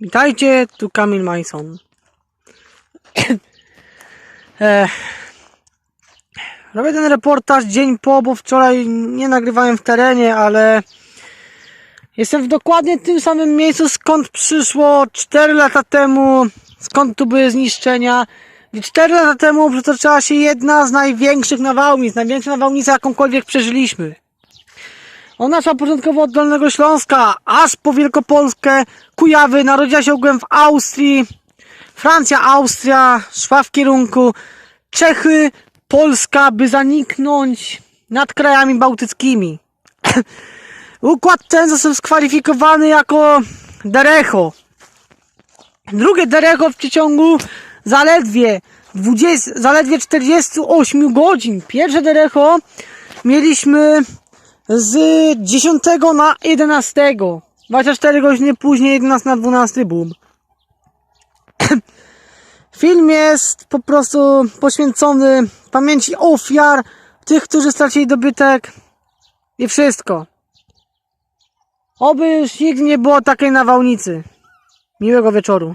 Witajcie, tu Kamil Majson. e, robię ten reportaż dzień po, bo wczoraj nie nagrywałem w terenie, ale jestem w dokładnie tym samym miejscu, skąd przyszło 4 lata temu, skąd tu były zniszczenia. I 4 lata temu przetoczyła się jedna z największych nawałnic, największa nawałnica jakąkolwiek przeżyliśmy. Ona szła początkowo od Dolnego Śląska, aż po Wielkopolskę, Kujawy, narodziła się ogółem w Austrii, Francja, Austria, szła w kierunku Czechy, Polska, by zaniknąć nad krajami bałtyckimi. Układ ten został skwalifikowany jako Derecho. Drugie Derecho w przeciągu zaledwie 20, zaledwie 48 godzin. Pierwsze Derecho mieliśmy z 10 na 11. 24 godziny później 11 na 12 boom. Film jest po prostu poświęcony pamięci ofiar, tych, którzy stracili dobytek i wszystko. Oby już nigdy nie było takiej nawałnicy. Miłego wieczoru.